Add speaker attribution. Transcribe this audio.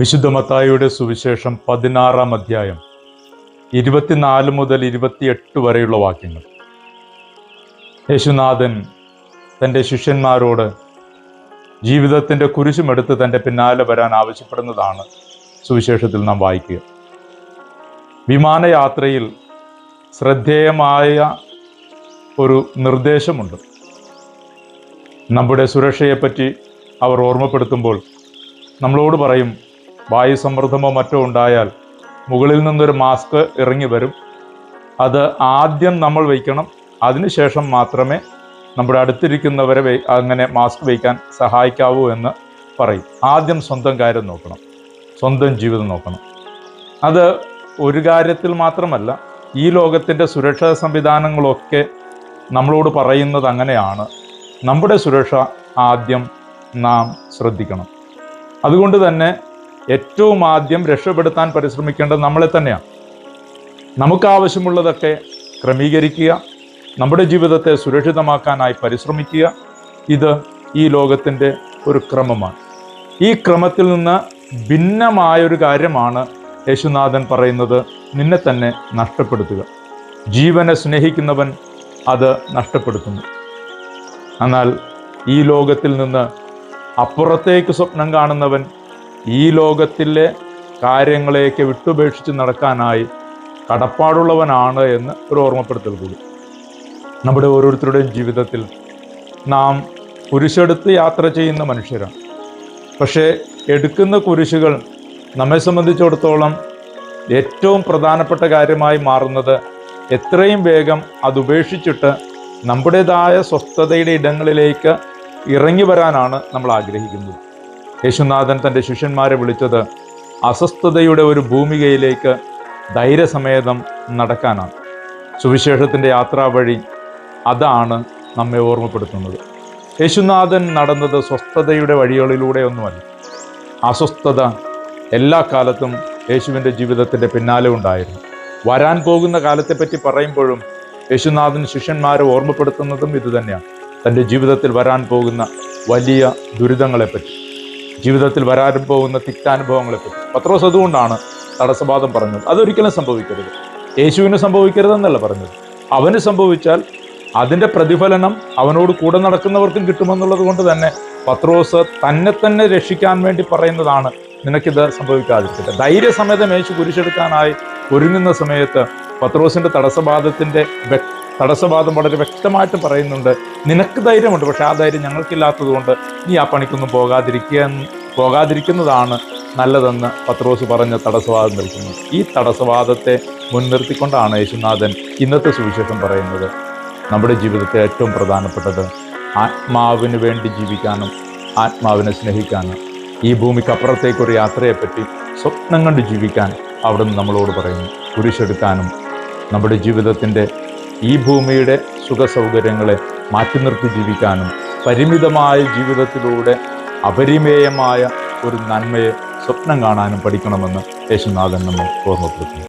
Speaker 1: വിശുദ്ധ മത്തായിയുടെ സുവിശേഷം പതിനാറാം അധ്യായം ഇരുപത്തിനാല് മുതൽ ഇരുപത്തിയെട്ട് വരെയുള്ള വാക്യങ്ങൾ. യേശുനാഥൻ തന്റെ ശിഷ്യന്മാരോട് ജീവിതത്തിന്റെ കുരിശുമെടുത്ത് തന്റെ പിന്നാലെ വരാൻ ആവശ്യപ്പെടുന്നതാണ് സുവിശേഷത്തിൽ നാം വായിക്കുക. വിമാനയാത്രയിൽ ശ്രദ്ധേയമായ ഒരു നിർദ്ദേശമുണ്ട്. നമ്മുടെ സുരക്ഷയെപ്പറ്റി അവർ ഓർമ്മപ്പെടുത്തുമ്പോൾ നമ്മളോട് പറയും വായുസമ്മർദ്ദമോ മറ്റോ ഉണ്ടായാൽ മുകളിൽ നിന്നൊരു മാസ്ക് ഇറങ്ങി വരും. അത് ആദ്യം നമ്മൾ വയ്ക്കണം. അതിനുശേഷം മാത്രമേ നമ്മുടെ അടുത്തിരിക്കുന്നവരെ അങ്ങനെ മാസ്ക് വയ്ക്കാൻ സഹായിക്കാവൂ എന്ന് പറയും. ആദ്യം സ്വന്തം കാര്യം നോക്കണം. സ്വന്തം ജീവിതം നോക്കണം. അത് ഒരു കാര്യത്തിൽ മാത്രമല്ല ഈ ലോകത്തിന്റെ സുരക്ഷാ സംവിധാനങ്ങളൊക്കെ നമ്മളോട് പറയുന്നത് അങ്ങനെയാണ്. നമ്മുടെ സുരക്ഷ ആദ്യം നാം ശ്രദ്ധിക്കണം. അതുകൊണ്ട് തന്നെ ഏറ്റവും ആദ്യം രക്ഷപ്പെടുത്താൻ പരിശ്രമിക്കേണ്ടത് നമ്മളെ തന്നെയാണ്. നമുക്ക് ആവശ്യമുള്ളതൊക്കെ ക്രമീകരിക്കുക നമ്മുടെ ജീവിതത്തെ സുരക്ഷിതമാക്കാനായി പരിശ്രമിക്കുക. ഇത് ഈ ലോകത്തിന്റെ ഒരു ക്രമമാണ്. ഈ ക്രമത്തിൽ നിന്ന് ഭിന്നമായൊരു കാര്യമാണ് യേശുനാഥൻ പറയുന്നത് നിന്നെ തന്നെ നഷ്ടപ്പെടുത്തുക. ജീവനെ സ്നേഹിക്കുന്നവൻ അത് നഷ്ടപ്പെടുത്തുന്നു. എന്നാൽ ഈ ലോകത്തിൽ നിന്ന് അപ്പുറത്തേക്ക് സ്വപ്നം കാണുന്നവൻ ഈ ലോകത്തിലെ കാര്യങ്ങളെയൊക്കെ വിട്ടുപേക്ഷിച്ച് നടക്കാനായി കടപ്പാടുള്ളവനാണ് എന്ന് ഒരു ഓർമ്മപ്പെടുത്തൽ കൂടി. നമ്മുടെ ഓരോരുത്തരുടെയും ജീവിതത്തിൽ നാം കുരിശെടുത്ത് യാത്ര ചെയ്യുന്ന മനുഷ്യരാണ്. പക്ഷേ എടുക്കുന്ന കുരിശുകൾ നമ്മെ സംബന്ധിച്ചിടത്തോളം ഏറ്റവും പ്രധാനപ്പെട്ട കാര്യമായി മാറുന്നത് എത്രയും വേഗം അത് ഉപേക്ഷിച്ചിട്ട് നമ്മുടേതായ സ്വസ്ഥതയുടെ ഇടങ്ങളിലേക്ക് ഇറങ്ങി വരാനാണ് നമ്മൾ ആഗ്രഹിക്കുന്നത്. യേശുനാഥൻ തന്റെ ശിഷ്യന്മാരെ വിളിച്ചത് അസ്വസ്ഥതയുടെ ഒരു ഭൂമികയിലേക്ക് ധൈര്യസമേതം നടക്കാനാണ്. സുവിശേഷത്തിന്റെ യാത്രാ വഴി അതാണ് നമ്മെ ഓർമ്മപ്പെടുത്തുന്നത്. യേശുനാഥൻ നടന്നത് സ്വസ്ഥതയുടെ വഴികളിലൂടെ ഒന്നുമല്ല. അസ്വസ്ഥത എല്ലാ കാലത്തും യേശുവിന്റെ ജീവിതത്തിന്റെ പിന്നാലെ ഉണ്ടായിരുന്നു. വരാൻ പോകുന്ന കാലത്തെപ്പറ്റി പറയുമ്പോഴും യേശുനാഥൻ ശിഷ്യന്മാരെ ഓർമ്മപ്പെടുത്തുന്നതും ഇതുതന്നെയാണ്. തന്റെ ജീവിതത്തിൽ വരാൻ പോകുന്ന വലിയ ദുരിതങ്ങളെപ്പറ്റി. ജീവിതത്തിൽ വരാൻ പോകുന്ന തിക്താനുഭവങ്ങളെപ്പറ്റി. പത്രോസ് അതുകൊണ്ടാണ് തടസ്സവാദം പറഞ്ഞത്. അതൊരിക്കലും സംഭവിക്കരുത്. യേശുവിന് സംഭവിക്കരുതെന്നല്ല പറഞ്ഞത്. അവന് സംഭവിച്ചാൽ അതിന്റെ പ്രതിഫലനം അവനോട് കൂടെ നടക്കുന്നവർക്കും കിട്ടുമെന്നുള്ളത് കൊണ്ട് തന്നെ പത്രോസ് തന്നെ തന്നെ രക്ഷിക്കാൻ വേണ്ടി പറയുന്നതാണ് നിനക്കിത് സംഭവിക്കാതിരിക്കട്ടെ. ധൈര്യസമേതം യേശു കുരിശെടുക്കാനായി ഒരുങ്ങുന്ന സമയത്ത് പത്രോസിന്റെ തടസ്സവാദത്തിന്റെ വ്യ- തടസ്സവാദം വളരെ വ്യക്തമായിട്ട് പറയുന്നുണ്ട്. നിനക്ക് ധൈര്യമുണ്ട് പക്ഷെ ആ ധൈര്യം ഞങ്ങൾക്കില്ലാത്തത് കൊണ്ട് നീ ആ പണിക്കൊന്നും പോകാതിരിക്കുക പോകാതിരിക്കുന്നതാണ് നല്ലതെന്ന് പത്രോസ് പറഞ്ഞ തടസ്സവാദം നിൽക്കുന്നു. ഈ തടസ്സവാദത്തെ മുൻനിർത്തിക്കൊണ്ടാണ് യേശുനാഥൻ ഇന്നത്തെ സുവിശേഷം പറയുന്നത്. നമ്മുടെ ജീവിതത്തെ ഏറ്റവും പ്രധാനപ്പെട്ടത് ആത്മാവിന് വേണ്ടി ജീവിക്കാനും ആത്മാവിനെ സ്നേഹിക്കാനും ഈ ഭൂമിക്കപ്പുറത്തേക്കൊരു യാത്രയെപ്പറ്റി സ്വപ്നം കണ്ട് ജീവിക്കാൻ അവിടുന്ന് നമ്മളോട് പറയുന്നു. കുരിശെടുക്കാനും നമ്മുടെ ജീവിതത്തിന്റെ ഈ ഭൂമിയുടെ സുഖ സൗകര്യങ്ങളെ മാറ്റി നിർത്തി ജീവിക്കാനും പരിമിതമായ ജീവിതത്തിലൂടെ അപരിമേയമായ ഒരു നന്മയെ സ്വപ്നം കാണാനും പഠിക്കണമെന്ന് യേശുനാഥൻ നമ്മൾ ഓർമ്മപ്പെടുത്തുന്നു.